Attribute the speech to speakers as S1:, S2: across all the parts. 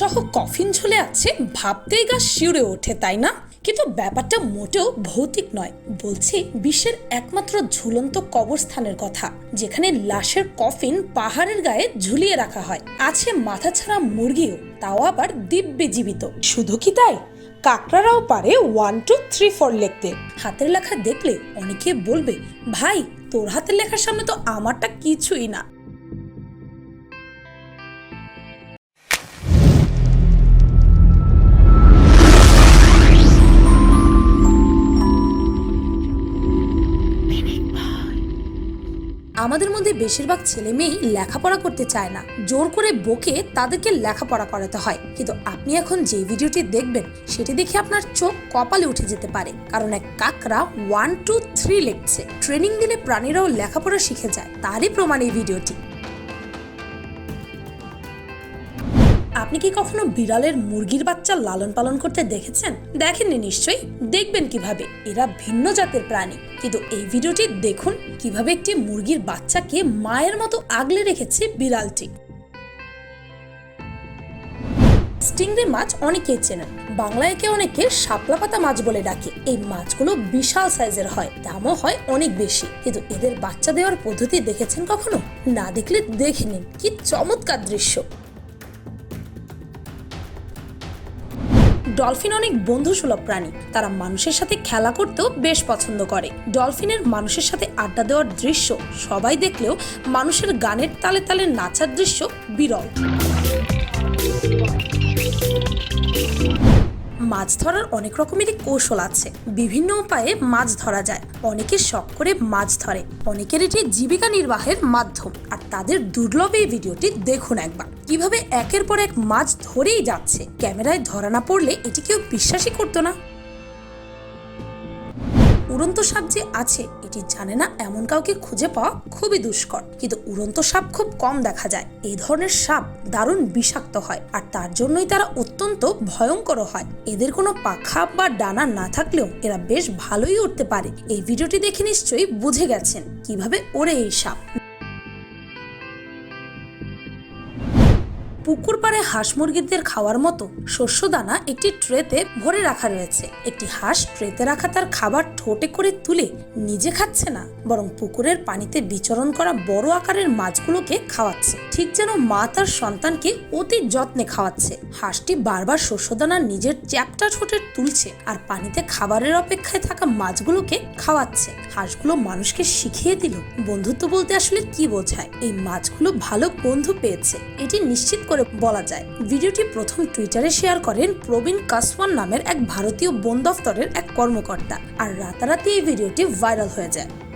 S1: সহ কফিন ঝুলে আছে, ভাবতেই গা শিউরে ওঠে, তাই না? কিন্তু ব্যাপারটা মোটেও ভৌতিক নয়, বলছি বিশ্বের একমাত্র ঝুলন্ত কবরস্থানের কথা, যেখানে লাশের কফিন পাহাড়ের গায়ে ঝুলিয়ে রাখা হয়। আছে মাথা ছাড়া মুরগিও, তাও আবার দিব্যে জীবিত। শুধু কি তাই? কাকড়ারাও পারে ওয়ান টু থ্রি ফোর লিখতে। হাতের লেখা দেখলে অনেকে বলবে, ভাই, তোর হাতের লেখার সামনে তো আমারটা কিছুই না। বেশিরভাগ ছেলে মেয়েই লেখাপড়া করতে চায় না। জোর করে বকে তাদেরকে লেখাপড়া করাতে হয়। কিন্তু আপনি এখন যে ভিডিওটি দেখবেন, সেটি দেখে আপনার চোখ কপালে উঠে যেতে পারে। কারণ এক কাকরা ওয়ান টু থ্রি লিখছে। ট্রেনিং দিলে প্রাণীরাও লেখাপড়া শিখে যায়। তারই প্রমাণ এই ভিডিওটি। আপনি কি কখনো বিড়ালের মুরগির বাচ্চা লালন পালন করতে দেখেছেন? দেখেননি নিশ্চয়ই? দেখবেন কীভাবে? এরা ভিন্ন জাতের প্রাণী। কিন্তু এই ভিডিওটি দেখুন কীভাবে একটি মুরগির বাচ্চাকে মায়ের মতো আগলে রেখেছে বিড়ালটি। স্টিংরে মাছ অনেকেই চেনেন। বাংলায় একে অনেকে শাপলা পাতা মাছ বলে ডাকে। এই মাছগুলো বিশাল সাইজের হয়, দামও হয় অনেক বেশি। কিন্তু এদের বাচ্চা দেওয়ার পদ্ধতি দেখেছেন কখনো? না দেখলে দেখে নিন। কি চমৎকার দৃশ্য! ডলফিন অনেক বন্ধুসুলভ প্রাণী। তারা মানুষের সাথে খেলা করতেও বেশ পছন্দ করে। ডলফিনের মানুষের সাথে আড্ডা দেওয়ার দৃশ্য সবাই দেখলেও মানুষের গানের তালে তালে নাচার দৃশ্য বিরল। মাছ ধরার অনেক রকমেরই কৌশল আছে। বিভিন্ন উপায়ে মাছ ধরা যায়। অনেকে শখ করে মাছ ধরে। অনেকের এটি জীবিকা নির্বাহের মাধ্যম। আর তাদের দুর্লভ এই ভিডিওটি দেখুন একবার। কীভাবে একের পর এক মাছ ধরেই যাচ্ছে? ক্যামেরায় ধরা না পড়লে এটি কেউ বিশ্বাসই করতো না। উড়ন্ত সাপ যে আছে, এটি জানে না এমন কাউকে খুঁজে পাওয়া খুবই দুষ্কর। কিন্তু উড়ন্ত সাপ খুব কম দেখা যায়। এই ধরনের সাপ দারুণ বিষাক্ত হয়, আর তার জন্যই তারা অত্যন্ত ভয়ঙ্কর হয়। এদের কোনো পাখা বা ডানা না থাকলেও এরা বেশ ভালোই উঠতে পারে। এই ভিডিওটি দেখে নিশ্চয়ই বুঝে গেছেন কীভাবে ওড়ে এই সাপ। পুকুর পাড়ে হাঁস মুরগিদের খাওয়ার মতো শস্য দানা একটি ট্রেতে ভরে রাখা রয়েছে। একটি হাঁস ট্রেতে রাখা তার খাবার ঠোঁটে করে তুলে নিজে খাচ্ছে না, বরং পুকুরের পানিতে বিচরণ করা বড় আকারের মাছগুলোকে খাওয়াচ্ছে। ঠিক যেন মা তার সন্তানকে অতি যত্নে খাওয়াচ্ছে। হাঁসটি বারবার শস্যদানা নিজের চ্যাপটা ঠোঁটে তুলছে আর পানিতে খাবারের অপেক্ষায় থাকা মাছগুলোকে খাওয়াচ্ছে। হাঁসগুলো মানুষকে শিখিয়ে দিল, বন্ধুত্ব বলতে আসলে কি বোঝায়? এই মাছগুলো ভালো বন্ধু পেয়েছে। এটি নিশ্চিত করে বলা যায়। ভিডিওটি প্রথম টুইটারে শেয়ার করেন প্রবীণ কাসওয়ান নামের এক ভারতীয় বন দফতরের এক কর্মকর্তা। আর রাতারাতি এই ভিডিওটি ভাইরাল হয়ে যায়।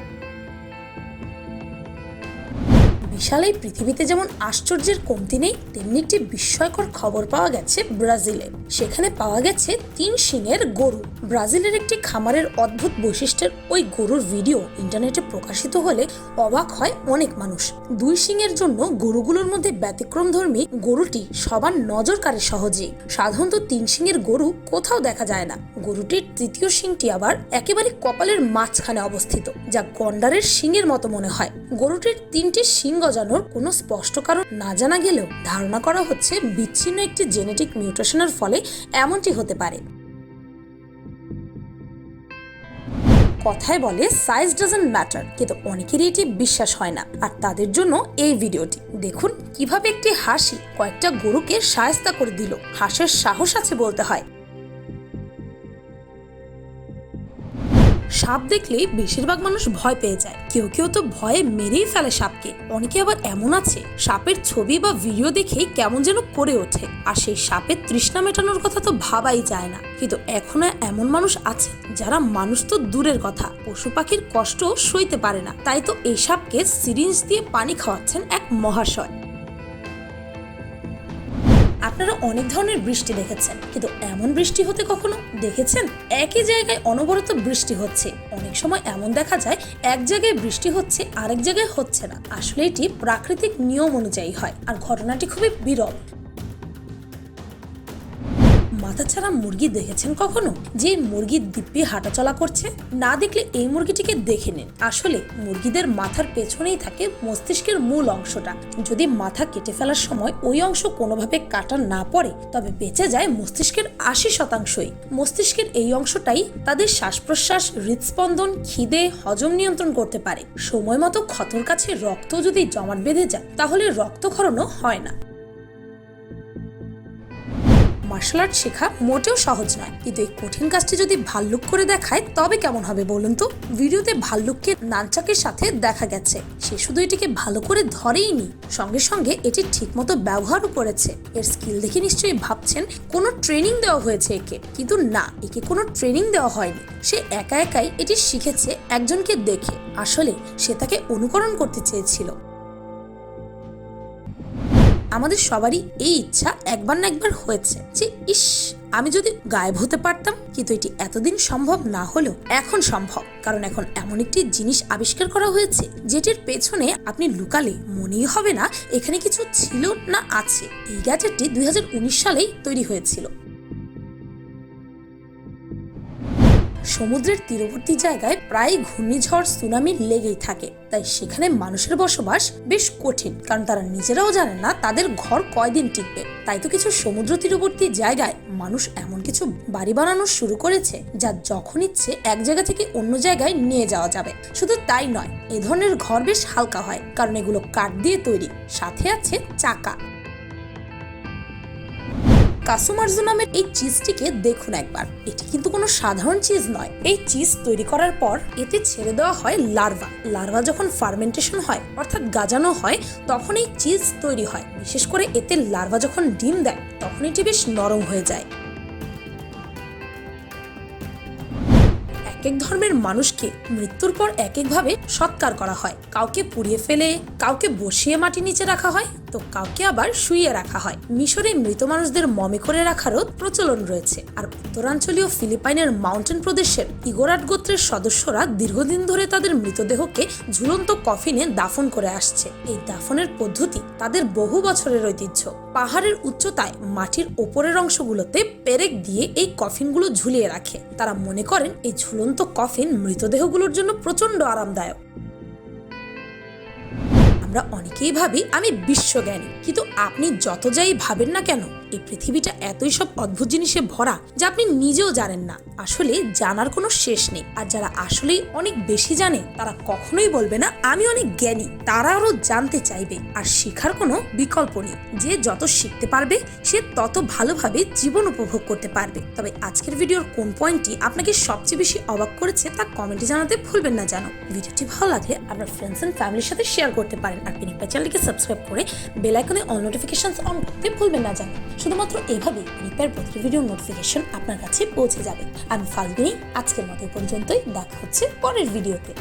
S1: বিশাল এই পৃথিবীতে যেমন আশ্চর্যের কমতি নেই, তেমনি একটি বিস্ময়কর খবর পাওয়া গেছে ব্রাজিলে। সেখানে পাওয়া গেছে তিন শিঙের গরু। ব্রাজিলের একটি খামারের অদ্ভুত বৈশিষ্ট্যের ওই গরুর ভিডিও ইন্টারনেটে প্রকাশিত হলে অবাক হয় অনেক মানুষ। দুই শিঙের জন্য গরুগুলোর মধ্যে ব্যতিক্রমধর্মী গরুটি সবার নজর কাড়ে সহজেই। সাধারণত তিন শিঙের গরু কোথাও দেখা যায় না। গরুটির তৃতীয় শিংটি আবার একেবারে কপালের মাঝখানে অবস্থিত, যা গন্ডারের শিংয়ের মতো মনে হয়। গরুটির তিনটি শিং গজানোর কোনো স্পষ্ট কারণ না জানা গেলেও ধারণা করা হচ্ছে বিচ্ছিন্ন একটি জেনেটিক মিউটেশনের ফলে এমনটি হতে পারে। কথায় বলে, সাইজ ডাজেন্ট ম্যাটার, কিন্তু অনেকেরই এটি বিশ্বাস হয় না। আর তাদের জন্য এই ভিডিওটি। দেখুন কীভাবে একটি হাসি কয়েকটা গরুকে সায়স্তা করে দিল। হাঁসের সাহস আছে বলতে হয়। সাপ দেখলেই বেশিরভাগ মানুষ ভয় পেয়ে যায়। কেউ কেউ তো ভয়ে মেরেই ফেলে সাপকে। অনেকে আবার এমন আছে, সাপের ছবি বা ভিডিও দেখেই কেমন যেন করে ওঠে। আর সেই সাপের তৃষ্ণা মেটানোর কথা তো ভাবাই যায় না। কিন্তু এখনও এমন মানুষ আছে, যারা মানুষ তো দূরের কথা, পশু পাখির কষ্ট সইতে পারে না। তাই তো এই সাপকে সিরিঞ্জ দিয়ে পানি খাওয়াচ্ছেন এক মহাশয়। আপনারা অনেক ধরনের বৃষ্টি দেখেছেন, কিন্তু এমন বৃষ্টি হতে কখনো দেখেছেন? একই জায়গায় অনবরত বৃষ্টি হচ্ছে। অনেক সময় এমন দেখা যায়, এক জায়গায় বৃষ্টি হচ্ছে, আরেক জায়গায় হচ্ছে না। আসলে এটি প্রাকৃতিক নিয়ম অনুযায়ী হয়, আর ঘটনাটি খুবই বিরল। মাথা ছাড়া মুরগি দেখেছেন কখনো? যে মুরগি দিব্যি হাঁটাচলা করছে, না দেখলে এই মুরগিটিকে দেখে নিন। আসলে মুরগিদের মাথার পেছনেই থাকে মস্তিষ্কের মূল অংশটা। যদি মাথা কেটে ফেলার সময় ওই অংশ কোনোভাবে কাটা না পড়ে, তবে বেঁচে যায় মস্তিষ্কের আশি শতাংশই। মস্তিষ্কের এই অংশটাই তাদের শ্বাস প্রশ্বাস হৃদস্পন্দন খিদে, হজম নিয়ন্ত্রণ করতে পারে। সময় মতো ক্ষতর কাছে রক্ত যদি জমাট বেঁধে যায়, তাহলে রক্তক্ষরণও হয় না। মার্শাল আর্ট শেখা মোটেও সহজ নয়। কিন্তু এই কঠিন কাজটি যদি ভাল্লুক করে দেখায়, তবে কেমন হবে বলুন তো? ভিডিওতে ভাল্লুককে নানচাকের সাথে দেখা গেছে। সে শুধু এটিকে ভালো করে ধরেই নি। সঙ্গে সঙ্গে এটি ঠিকমতো ব্যবহারও করেছে। এর স্কিল দেখে নিশ্চয়ই ভাবছেন, কোনো ট্রেনিং দেওয়া হয়েছে একে। কিন্তু না, একে কোনো ট্রেনিং দেওয়া হয়নি। সে একা একাই এটি শিখেছে একজনকে দেখে। আসলে সে তাকে অনুকরণ করতে চেয়েছিল। আমাদের সবারই এই ইচ্ছা একবার না একবার হয়েছে যে, ইস, আমি যদি গায়েব হতে পারতাম, কিন্তু এটি এতদিন সম্ভব না হলেও এখন সম্ভব। কারণ এখন এমন একটি জিনিস আবিষ্কার করা হয়েছে, যেটির পেছনে আপনি লুকালে মনেই হবে না, এখানে কিছু ছিল না আছে। এই গ্যাজেটটি দু হাজার উনিশ সালেই তৈরি হয়েছিল। সমুদ্রের তীরবর্তী জায়গায় প্রায় ঘূর্ণিঝড়, সুনামি লেগেই থাকে। তাই সেখানে মানুষের বসবাস বেশ কঠিন, কারণ তারা নিজেরাও জানেন না তাদের ঘর কয়দিন টিকবে। তাই তো কিছু সমুদ্র তীরবর্তী জায়গায় মানুষ এমন কিছু বাড়ি বানানো শুরু করেছে, যা যখন ইচ্ছে এক জায়গা থেকে অন্য জায়গায় নিয়ে যাওয়া যাবে। শুধু তাই নয়, এ ধরনের ঘর বেশ হালকা হয়, কারণ এগুলো কাঠ দিয়ে তৈরি। সাথে আছে চাকা। কাসুমার্জু নামের এই চিজটিকে দেখুন একবার। এটি কিন্তু কোনো সাধারণ চিজ নয়। এই চিজ তৈরি করার পর এতে ছেড়ে দেওয়া হয় লার্ভা। লার্ভা যখন ফার্মেন্টেশন হয়, অর্থাৎ গাজানো হয়, তখন এই চিজ তৈরি হয়। বিশেষ করে এতে লার্ভা যখন ডিম দেয়, তখন এটি বেশ নরম হয়ে যায়। এক ধর্মের মানুষকে মৃত্যুর পর এক একভাবে সৎকার করা হয়। কাউকে পুড়িয়ে ফেলে, কাউকে বসিয়ে মাটি নিচে রাখা হয় তো কাউকে আবার শুইয়ে রাখা হয়। মিশরে মৃত মানুষদের মমে করে রাখারও প্রচলন রয়েছে। আর উত্তরাঞ্চলীয় ফিলিপাইনের মাউন্টেন প্রদেশের ইগোরাট গোত্রের সদস্যরা দীর্ঘদিন ধরে তাদের মৃতদেহকে ঝুলন্ত কফিনে দাফন করে আসছে। এই দাফনের পদ্ধতি তাদের বহু বছরের ঐতিহ্য। পাহাড়ের উচ্চতায় মাটির ওপরের অংশগুলোতে পেরেক দিয়ে এই কফিনগুলো ঝুলিয়ে রাখে। তারা মনে করেন এই ঝুলন্ত কফিন মৃতদেহগুলোর জন্য প্রচণ্ড আরামদায়ক। আমরা অনেকেই ভাবি আমি বিশ্বজ্ঞানী কিন্তু আপনি যত যাই ভাবেন না কেন এই পৃথিবীটা এতই সব অদ্ভুত জিনিসে ভরা যা আপনি নিজেও জানেন না। আসলে জানার কোনো শেষ নেই। আর যারা আসলেই অনেক বেশি জানে, তারা কখনোই বলবে না, আমি অনেক জ্ঞানী। তারা আরও জানতে চাইবে। আর শেখার কোনো বিকল্প নেই। যে যত শিখতে পারবে, সে তত ভালোভাবে জীবন উপভোগ করতে পারবে। তবে আজকের ভিডিওর কোন পয়েন্টটি আপনাকে সবচেয়ে বেশি অবাক করেছে, তা কমেন্টে জানাতে ভুলবেন না, জানো। ভিডিওটি ভালো লাগলে আপনার ফ্রেন্ডস এন্ড ফ্যামিলির সাথে শেয়ার করতে পারেন। আর পিনিকপা চ্যানেলকে সাবস্ক্রাইব করে বেল আইকনে অল নোটিফিকেশনস অন করতে ভুলবেন না, জানো। শুধুমাত্র এভাবেই রিপেয়ার প্রতিটি ভিডিওর নোটিফিকেশন আপনার কাছে পৌঁছে যাবে। আমি ফাল্গুনি, আজকের মতো পর্যন্তই, দেখা হচ্ছে পরের ভিডিওতে।